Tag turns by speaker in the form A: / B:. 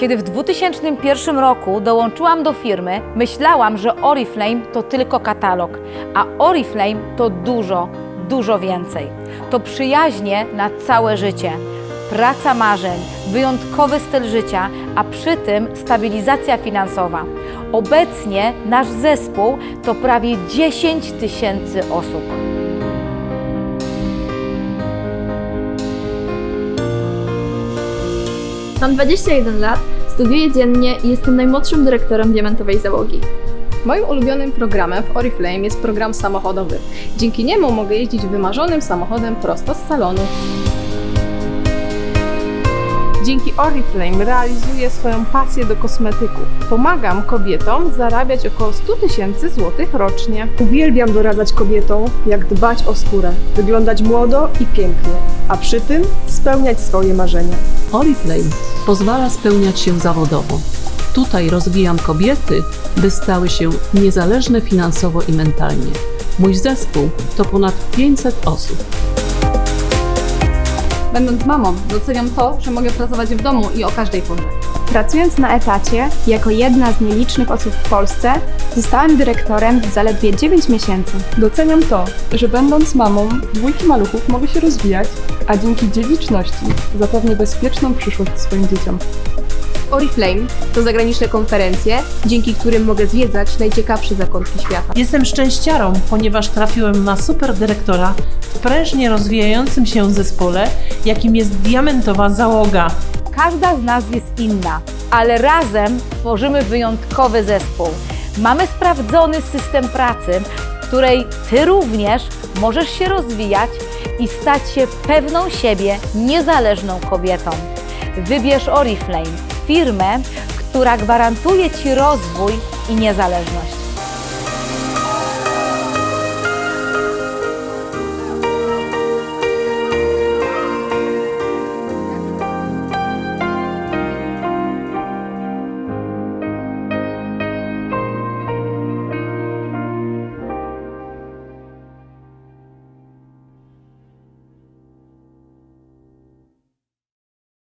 A: Kiedy w 2001 roku dołączyłam do firmy, myślałam, że Oriflame to tylko katalog, a Oriflame to dużo, dużo więcej. To przyjaźnie na całe życie, praca marzeń, wyjątkowy styl życia, a przy tym stabilizacja finansowa. Obecnie nasz zespół to prawie 10 tysięcy osób.
B: Mam 21 lat, studiuję dziennie i jestem najmłodszym dyrektorem diamentowej załogi.
C: Moim ulubionym programem w Oriflame jest program samochodowy. Dzięki niemu mogę jeździć wymarzonym samochodem prosto z salonu.
D: Dzięki Oriflame realizuję swoją pasję do kosmetyków. Pomagam kobietom zarabiać około 100 tysięcy złotych rocznie.
E: Uwielbiam doradzać kobietom, jak dbać o skórę, wyglądać młodo i pięknie, a przy tym spełniać swoje marzenia.
F: Oriflame pozwala spełniać się zawodowo. Tutaj rozwijam kobiety, by stały się niezależne finansowo i mentalnie. Mój zespół to ponad 500 osób.
C: Będąc mamą, doceniam to, że mogę pracować w domu i o każdej porze.
G: Pracując na etacie, jako jedna z nielicznych osób w Polsce, zostałam dyrektorem w zaledwie 9 miesięcy.
E: Doceniam to, że będąc mamą dwójki maluchów mogę się rozwijać, a dzięki dziedziczności zapewnię bezpieczną przyszłość swoim dzieciom.
C: Oriflame to zagraniczne konferencje, dzięki którym mogę zwiedzać najciekawsze zakątki świata.
H: Jestem szczęściarą, ponieważ trafiłem na super dyrektora w prężnie rozwijającym się zespole, jakim jest diamentowa załoga.
A: Każda z nas jest inna, ale razem tworzymy wyjątkowy zespół. Mamy sprawdzony system pracy, w której Ty również możesz się rozwijać i stać się pewną siebie, niezależną kobietą. Wybierz Oriflame, firmę, która gwarantuje Ci rozwój i niezależność.